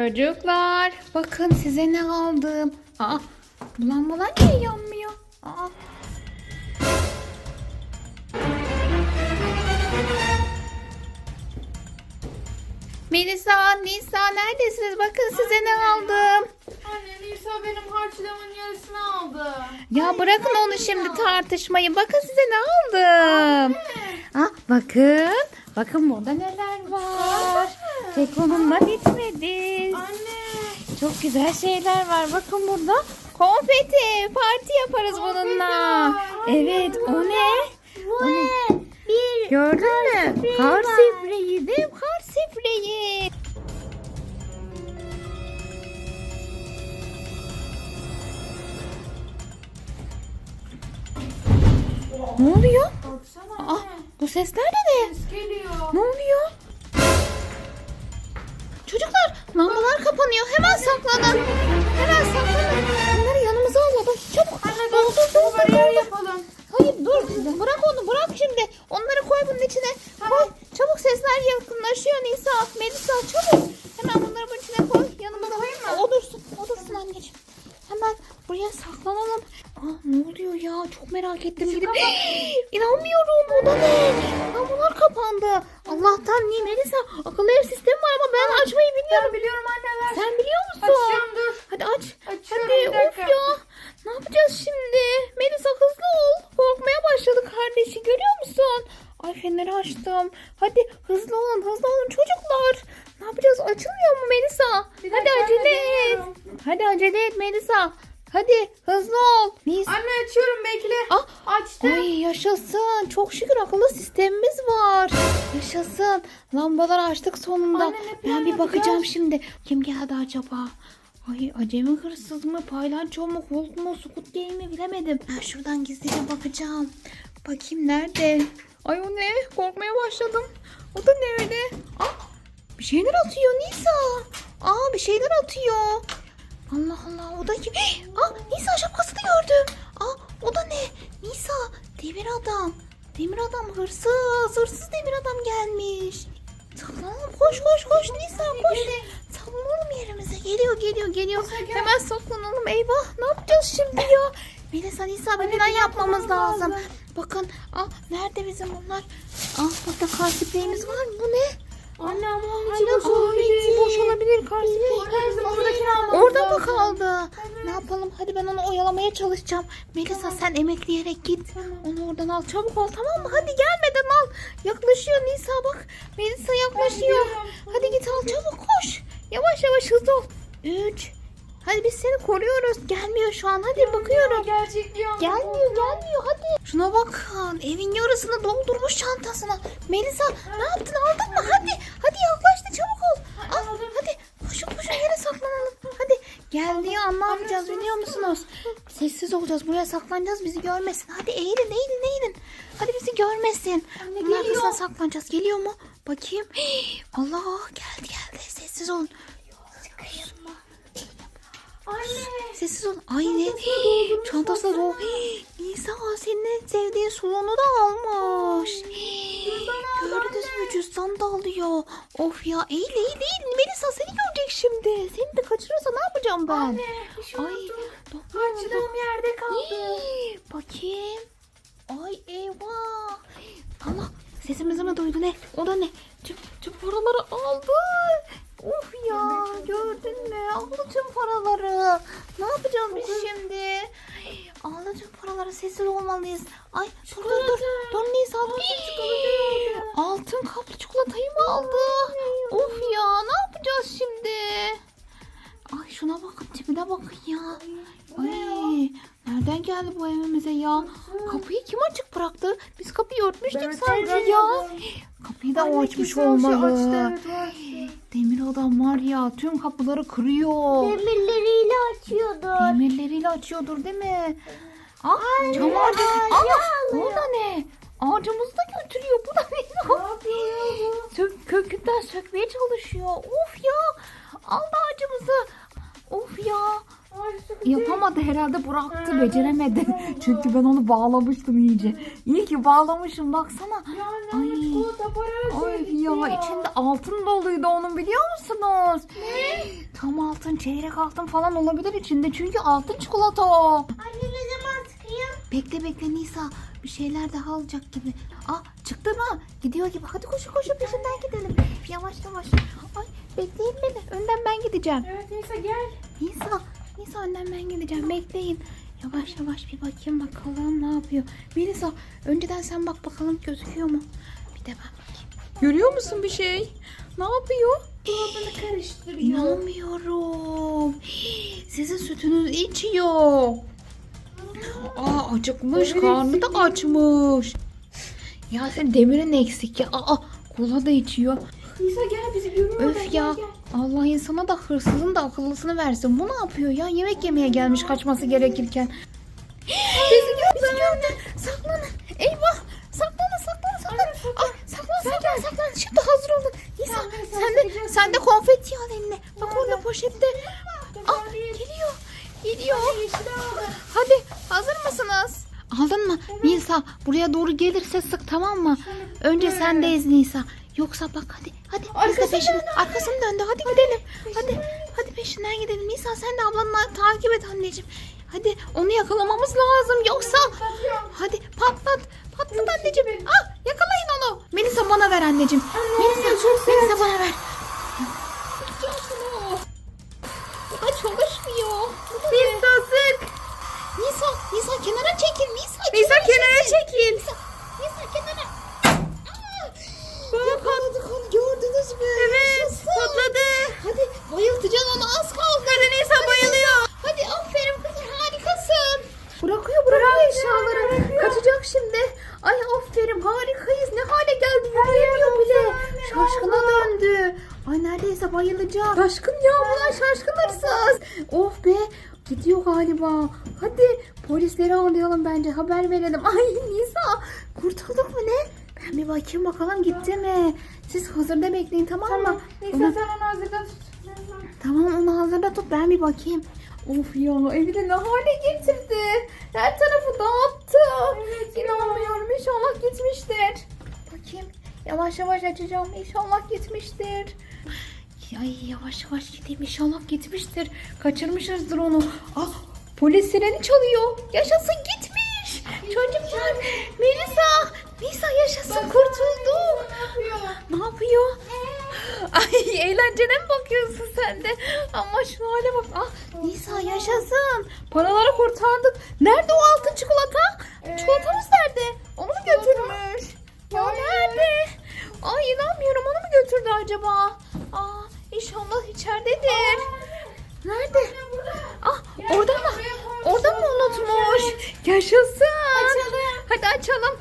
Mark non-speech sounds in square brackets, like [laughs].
Çocuklar bakın size ne aldım. Aa, bu lambalar niye yanmıyor? Aa. Melisa, Nisa neredesiniz? Bakın size ne aldım. Anne Nisa benim harçlığımın yarısını aldı. Ya bırakın onu şimdi tartışmayı. Bakın size ne aldım. Ah, bakın. Bakın burada neler var. Tek onunla bitmedi. Anne. Çok güzel şeyler var. Bakın burada konfeti. Parti yaparız bununla. Evet o ne? O ne? Bir Gördün mü? Kar var. spreyi değil mi? Kar spreyi. Ne oluyor? Baksana bu sesler de ne? Ses geliyor. Ne oluyor? Çocuklar lambalar kapanıyor. Hemen saklanın. Hemen saklanın. Bunları yanımıza alalım. Çabuk. Anne dur doldur, bariyer yapalım. Hayır dur. Bırak onu bırak şimdi. Onları koy bunun içine. Koy. Çabuk sesler yakınlaşıyor Nisa. Melisa çabuk. Hemen bunları bunun içine koy. Yanımıza koyayım mı? O dursun. O dursun anneciğim. Hemen buraya saklanalım. Aa, ne oluyor ya? Çok merak ettim. Gidip... [gasps] İnanmıyorum. Da ne? Lambalar kapandı. Allah'tan niye Melisa? Akıllı ev sistemi var ama ben açmayı bilmiyorum. Ben biliyorum anne ver. Sen biliyor musun? Açacağım dur. Hadi aç. Açıyorum, Hadi bir of dakika. ya. Ne yapacağız şimdi? Melisa hızlı ol. Korkmaya başladı kardeşi görüyor musun? Ay feneri açtım. Hadi hızlı olun hızlı olun çocuklar. Ne yapacağız? Açılmıyor mu Melisa? Bir Hadi acele et. Hadi acele et Melisa. Hadi hızlı ol. Nisa. Anne açıyorum bekle. Ah, Açtım. Ay yaşasın. Çok şükür akıllı sistemimiz var. Yaşasın. Lambaları açtık sonunda. Anne, ben bir bakacağım yapacağız? şimdi. Kim geldi acaba? Ay acemi hırsız mı? Paylanço mu? Hulk mu? Squid Game mi? Bilemedim. Ben şuradan gizlice bakacağım. Bakayım nerede? Ay o ne? Korkmaya başladım. O da ne öyle? Ah, bir şeyler atıyor Nisa. Aa bir şeyler atıyor. Allah Allah o da kim? Hey, Aa Nisa şapkasını gördüm. Aa o da ne? Nisa demir adam. Demir adam hırsız. Hırsız demir adam gelmiş. Saklanalım koş koş koş Nisa koş. Saklanalım yerimize. Geliyor geliyor geliyor. Hemen saklanalım. Eyvah ne yapacağız şimdi ya? Melisa Nisa bir plan yapmamız lazım. Bakın ah nerede bizim bunlar? Ah burada kar spreyimiz var mı? Bu ne? Anne ama onun içi boş olabilir. Boş olabilir kar spreyi. Anne bizim oradakini almamız Orada mı kaldı? Ne yapalım? Hadi ben onu oyalamaya çalışacağım. Melisa sen emekleyerek git. Onu oradan al. Çabuk ol tamam mı? Hadi gelmeden al. Yaklaşıyor Nisa bak. Melisa yaklaşıyor. Hadi git al çabuk koş. Yavaş yavaş hızlı ol. Üç. Hadi biz seni koruyoruz. Gelmiyor şu an. Hadi bakıyorum. Gerçekliyor. Gelmiyor gelmiyor hadi. Şuna bakın evin yarısını doldurmuş çantasına. Melisa ne yaptın aldın mı? Hadi hadi yaklaştı çabuk ol. Al hadi koşun koşun yere saklanalım. Hadi an ne yapacağız biliyor musunuz? Sessiz olacağız buraya saklanacağız bizi görmesin. Hadi eğilin eğilin eğilin. Hadi bizi görmesin. Anne, Bunun arkasına saklanacağız. Geliyor mu? Bakayım. Hii, [gasps] Allah geldi geldi sessiz olun. Anne. Sessiz ol. Ay ne? Çantasına dolu. Nisa senin en sevdiğin salonu da almış. Gördünüz mü cüzdan da alıyor. Of ya eğil eğil eğil. Melisa seni görecek şimdi. Seni de kaçırırsa ne yapacağım ben? Anne. Şey Ay Harçlığım yerde kaldı. Bakayım. Ay eyvah. Allah sesimizi mi duydu ne? O da ne? Tüm, tüm paraları aldı. Of ya gördün mü? Aldı tüm paraları. Ne yapacağız biz şimdi? Aldı tüm paraları sessiz olmalıyız. Ay dur dur dur. Dur Nisa dur. Altın kaplı çikolatayı mı aldı? Of ya ne yapacağız şimdi? Ay şuna bakın tipine bakın ya. Ay nereden geldi bu evimize ya? Kapıyı kim açık bıraktı? Biz kapıyı örtmüştük açarım. ya. Kapıyı da o açmış olmalı. açtı, evet, açtı. Demir adam var ya tüm kapıları kırıyor. Demirleriyle açıyordu. Demirleriyle açıyordur değil mi? Ah çam ağacı. Aa, bu da ne? Ağacımızı da götürüyor. Bu da ne? Sök, kökünden sökmeye çalışıyor. Of ya. Aldı ağacımızı. Of ya. Yapamadı herhalde bıraktı beceremedi. [laughs] [laughs] Çünkü ben onu bağlamıştım iyice. İyi ki bağlamışım baksana. Ay. Ay ya içinde altın doluydu onun biliyor musunuz? tam altın, çeyrek altın falan olabilir içinde. Çünkü altın çikolata o. Anne ne zaman sıkayım? Bekle bekle Nisa. Bir şeyler daha alacak gibi. Aa çıktı mı? Gidiyor gibi. Hadi koşu koşu peşinden gidelim. Yavaş yavaş. Ay bekleyin beni. Önden ben gideceğim. Evet Nisa gel. Nisa. Nisa önden ben gideceğim. Bekleyin. Yavaş yavaş bir bakayım bakalım ne yapıyor. Melisa önceden sen bak bakalım gözüküyor mu? Bir de ben bakayım. Görüyor musun bir şey? Ne yapıyor? Dolabını karıştırıyor. İnanmıyorum. Sizin sütünüzü içiyor. Aa acıkmış, Demir karnı da açmış. Ya sen demirin eksik ya. Aa kola da içiyor. Nisa gel bizi görüyor. Öf Gel, ya. gel. Allah insana da hırsızın da akıllısını versin. Bu ne yapıyor ya? Yemek yemeye gelmiş kaçması gerekirken. [gasps] Bizi gördü. Saklanın. Eyvah. Saklanın saklanın saklanın. Ay, saklan saklan saklan. Şimdi hazır olun. Nisa sen de, sen de konfeti al eline. Bak orada poşette. Nerede? geliyor. Geliyor. Hadi hazır mısınız? Aldın mı? Nisa buraya doğru gelirse sık tamam mı? Önce sendeyiz Nisa. Yoksa bak hadi hadi biz de Arkasını peşin, döndü. arkasını döndü hadi gidelim. Hadi hadi peşinden gidelim. Nisa sen de ablanla takip et anneciğim. Hadi onu yakalamamız lazım yoksa hadi patlat patlat anneciğim. Ah yakalayın onu. Melisa bana ver anneciğim. Anne, Ay aferin harikayız. Ne hale geldi yürüyemiyor bile. Şaşkına döndü. Ay neredeyse bayılacak. Şaşkın ya bunlar şaşkın hırsız. Of be gidiyor galiba. Hadi polisleri arayalım bence haber verelim. Ay Nisa kurtulduk mu ne? Ben bir bakayım bakalım gitti mi? Siz hazırda bekleyin tamam mı? Nisa Onu- sen onu hazırda tut. Tamam onu hazırda tut ben bir bakayım. Of ya evi de ne hale getirdi. Her tarafı dağıttı. Evet. İnanmıyorum inşallah gitmiştir. Bakayım yavaş yavaş açacağım inşallah gitmiştir. Ay yavaş yavaş gideyim inşallah gitmiştir. Kaçırmışızdır onu. Ah polis sireni çalıyor. Yaşasın gitmiş. Çocuklar Melisa. Melisa yaşasın kurtuldu. Ne yapıyor? Ne yapıyor? Eğlencene mi bakıyorsun sen de? Ama şu hale bak. Ah Nisa yaşasın. Paraları kurtardık. Nerede o altın çikolata? Ee, Çikolatamız nerede? Onu mu götürmüş? Ya nerede? Ay inanmıyorum onu mu götürdü acaba? Aa inşallah içeridedir. Nerede? Ah orada mı? Orada mı unutmuş? Yaşasın. Hadi açalım.